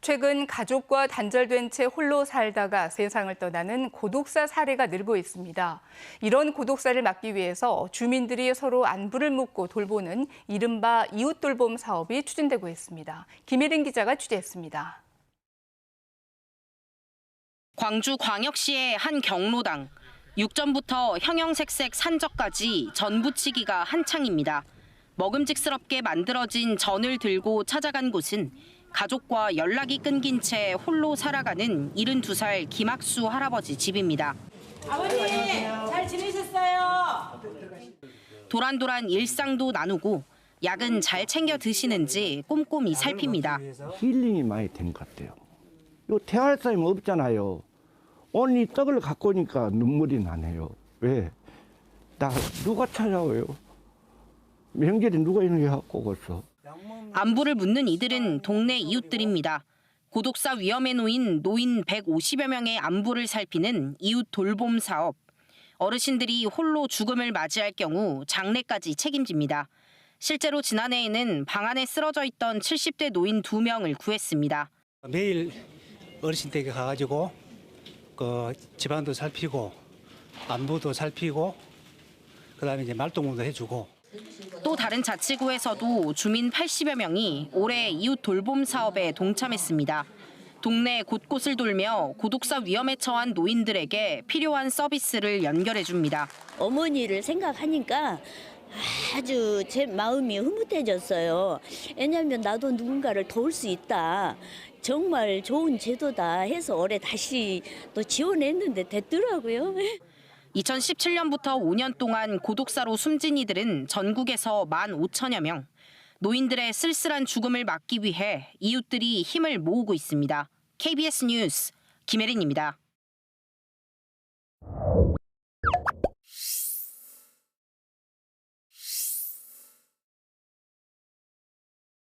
최근 가족과 단절된 채 홀로 살다가 세상을 떠나는 고독사 사례가 늘고 있습니다. 이런 고독사를 막기 위해서 주민들이 서로 안부를 묻고 돌보는 이른바 이웃 돌봄 사업이 추진되고 있습니다. 김혜린 기자가 취재했습니다. 광주 광역시의 한 경로당. 육전부터 형형색색 산적까지 전 부치기가 한창입니다. 먹음직스럽게 만들어진 전을 들고 찾아간 곳은 가족과 연락이 끊긴 채 홀로 살아가는 72살 김학수 할아버지 집입니다. 아버님 잘 지내셨어요? 도란도란 일상도 나누고 약은 잘 챙겨 드시는지 꼼꼼히 살핍니다. 힐링이 많이 된 것 같아요. 요 대할 사람이 없잖아요. 오늘 이 떡을 갖고 오니까 눈물이 나네요. 왜? 나 누가 찾아와요? 명절에 누가 이렇게 갖고 오겠어? 안부를 묻는 이들은 동네 이웃들입니다. 고독사 위험에 놓인 노인 150여 명의 안부를 살피는 이웃 돌봄 사업. 어르신들이 홀로 죽음을 맞이할 경우 장례까지 책임집니다. 실제로 지난해에는 방 안에 쓰러져 있던 70대 노인 2명을 구했습니다. 매일 어르신 댁에 가가지고 그 집안도 살피고 안부도 살피고 그다음에 이제 말동무도 해주고 또 다른 자치구에서도 주민 80여 명이 올해 이웃 돌봄 사업에 동참했습니다. 동네 곳곳을 돌며 고독사 위험에 처한 노인들에게 필요한 서비스를 연결해 줍니다. 어머니를 생각하니까 아주 제 마음이 흐뭇해졌어요. 왜냐하면 나도 누군가를 도울 수 있다. 정말 좋은 제도다 해서 올해 다시 또 지원했는데 됐더라고요. 2017년부터 5년 동안 고독사로 숨진 이들은 전국에서 1만 5천여 명. 노인들의 쓸쓸한 죽음을 막기 위해 이웃들이 힘을 모으고 있습니다. KBS 뉴스 김혜린입니다.